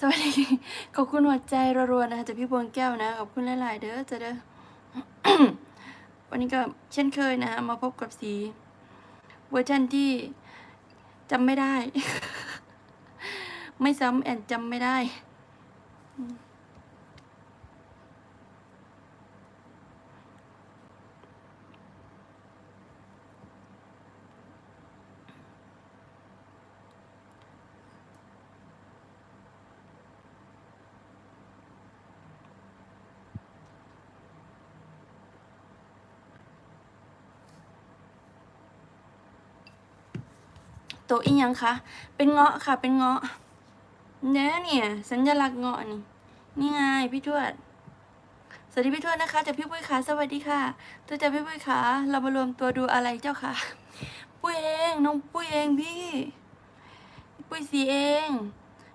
สวัสดี ขอบคุณหัวใจรัวๆนะคะจากพี่บวงแก้วนะ ขอบคุณหลายๆเด้อจะเด้อ วันนี้ก็เช่นเคยนะมาพบกับสีเวอร์ชันที่จำไม่ได้ ไม่ซ้ำแอนจำไม่ได้ ตะอีหยังคะเป็นเงาะค่ะ เป็นเงาะเนี่ยเนี่ย สัญลักษณ์เงาะนี่ นี่ไงพี่ทวด สวัสดีพี่ทวดนะคะจากพี่ปุ้ยขาสวัสดีค่ะตัวจากพี่ปุ้ยขาเรามารวมตัวดูอะไรเจ้าค่ะ ปุ้ยเองน้องปุ้ยเองพี่ ปุ้ยสีเอง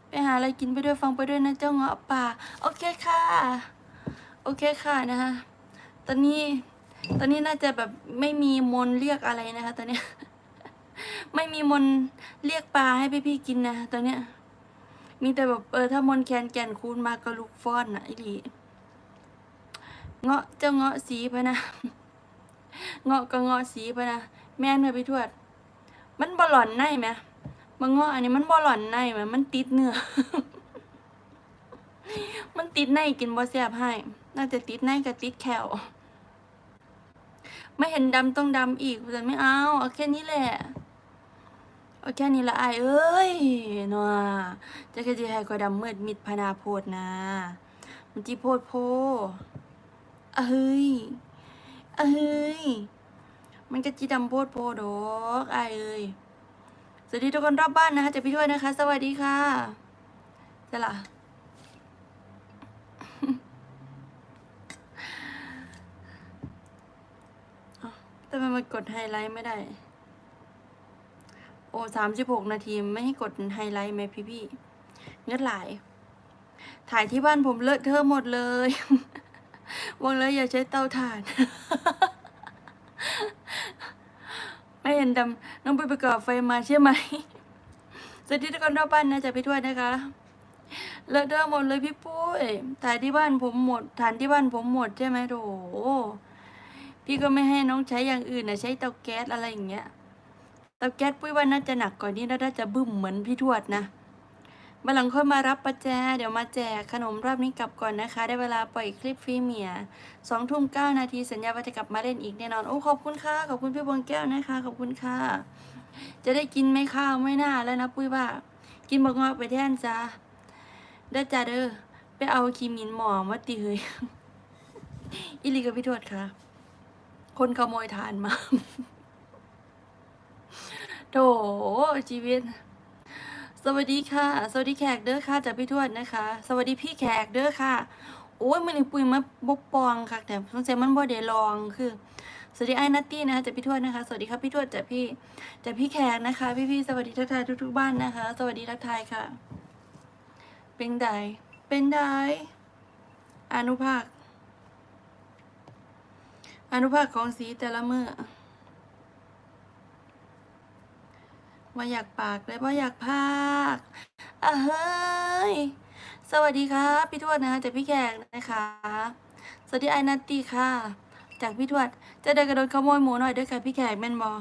ไปหาอะไรกินไปด้วยฟังไปด้วยนะเจ้าเงาะป่าโอเคค่ะ โอเคค่ะนะคะตอนนี้ ตอนนี้น่าจะแบบไม่มีมนเรียกอะไรนะคะ ตอนนี้ ไม่มีมนเรียกปลาให้พี่ๆกินนะตอนเนี้ย มีแต่แบบเออถ้ามนแคนแก่นคูณมาก็ลูกฟ้อนนะไอ้หลีเงาะเจ้าเงาะสีพะนะเงาะก็เงาะสีพะนะแม่นไหมพี่ทวด มันบอหล่อนในไหมบางเงาะอันนี้มันบอหล่อนในไหมมันติดเนื้อมันติดในกินบ่แซบให้ น่าจะติดในกับติดแขวไม่เห็นดำต้องดำอีกแต่ไม่เอาเอาแค่นี้แหละ เอาแค่นี้ละไอเอ้ยนัวจะแค่จะให้กว่าดำมืดมิดพนาโพดนะ มันจีโพดโพเอ้ยเอ้ย มันก็จีดำโพดโพดอกไอเอ้ย สวัสดีทุกคนรอบบ้านนะคะจาพี่ถ้วยนะคะ สวัสดีค่ะจะล่ะแต่มันมากดไฮไลท์ไม่ได้ โอ้สามสิบหกนาทีไม่ให้กดไฮไลท์ไหมพี่พี่เงือดหลายถ่ายที่บ้านผมเลอะเทอะหมดเลยวางเลยอย่าใช้เตาถ่าน ไม่เห็นดำน้องไปประกอบไฟมาใช่ไหมสวัสดีทุกคนรอบบ้านนะจ๊ะพี่ทวดนะคะเลอะเทอะหมดเลยพี่ปุ้ยถ่ายที่บ้านผมหมดถ่านที่บ้านผมหมดใช่ไหมโถพี่ก็ไม่ให้น้องใช้อย่างอื่นนะใช้เตาแก๊สอะไรอย่างเงี้ย เตาแก๊สปุ้ยว่าน่าจะหนักกว่านี้แล้วน่าจะบึ้มเหมือนพี่ทวดนะมาหลังค่อยมารับประแจ เดี๋ยวมาแจกขนมรอบนี้กลับก่อนนะคะ ได้เวลาปล่อยคลิปฟรีเมียสองทุ่มเก้านาทีสัญญาว่าจะกลับมาเล่นอีกแน่นอน โอ้ขอบคุณค่ะ ขอบคุณพี่บวงแก้วนะคะ ขอบคุณค่ะ จะได้กินไหมข้าวไม่น่าแล้วนะปุ้ยว่า กินบะงอไปแท่นจ้าได้จ้าเด้อไปเอาคีมินหมอมาตีเฮยอิลีกับพี่ทวดค่ะ คนขโมยทานมา โถชีวิต สวัสดีค่ะ สวัสดีแขกเด้อค่ะจากพี่ทวดนะคะ สวัสดีพี่แขกเด้อค่ะ โอ้ยมันปุยมาบกปองค่ะ แต่สงสัยมันบ่ได้ลองคือ สวัสดีไอ้นัตตี้นะคะจากพี่ทวดนะคะ สวัสดีครับพี่ทวดจากพี่จากพี่แขกนะคะพี่พี่ๆสวัสดีทักทายทุกๆบ้านนะคะ สวัสดีทักทายค่ะ เป็นไดเป็นไดอนุภาค อนุภาคของสีแต่ละเมื่อ ว่าอยากปากเลยว่าอยากภาคอะเฮ้ย สวัสดีครับ พี่ทวดนะคะจากพี่แขกนะคะ สวัสดีไอนัตตี้ค่ะ จากพี่ทวด จะเดินกระโดดขโมยหมูหน่อยด้วยค่ะพี่แขกแม่นบอ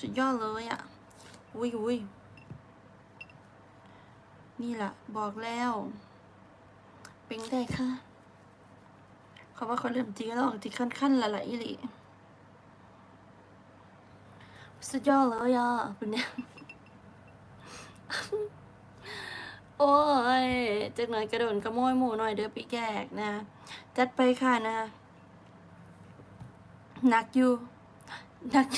สุดยอดเลยอะ อุ้ยอุ้ยนี่แหละบอกแล้ว เป็นได้ค่ะเขาว่าเขาเริ่มจีแล้ออกจีขั้นๆละละอีหลี สุดยอดเลยอะเป็นเนี่ยโอ้ยจากหน่อยกระโดดขโมยหมูหน่อยเด้อพี่แขกนะ จัดไปค่ะนะหนักอยู่หนัก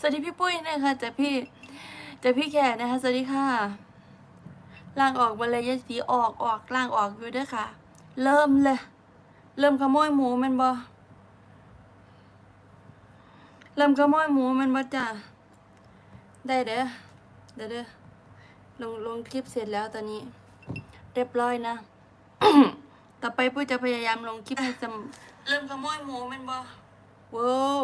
สวัสดีพี่ปุ้ยนะคะจากพี่จากพี่แขกนะคะ สวัสดีค่ะล่างออกมาเลยยายสีออกออกล่างออกอยู่เด้วยค่ะ เริ่มเลย เริ่มขโมยหมูมันบ่ เริ่มขโมยหมูมันบ่จ้ะได้เด้อเด้อเด้อลงลงคลิปเสร็จแล้วตอนนี้ เรียบร้อยนะ ต่อไปปุ้ยจะพยายามลงคลิปให้จำเริ่มขโมยหมูมันบ่ว้าว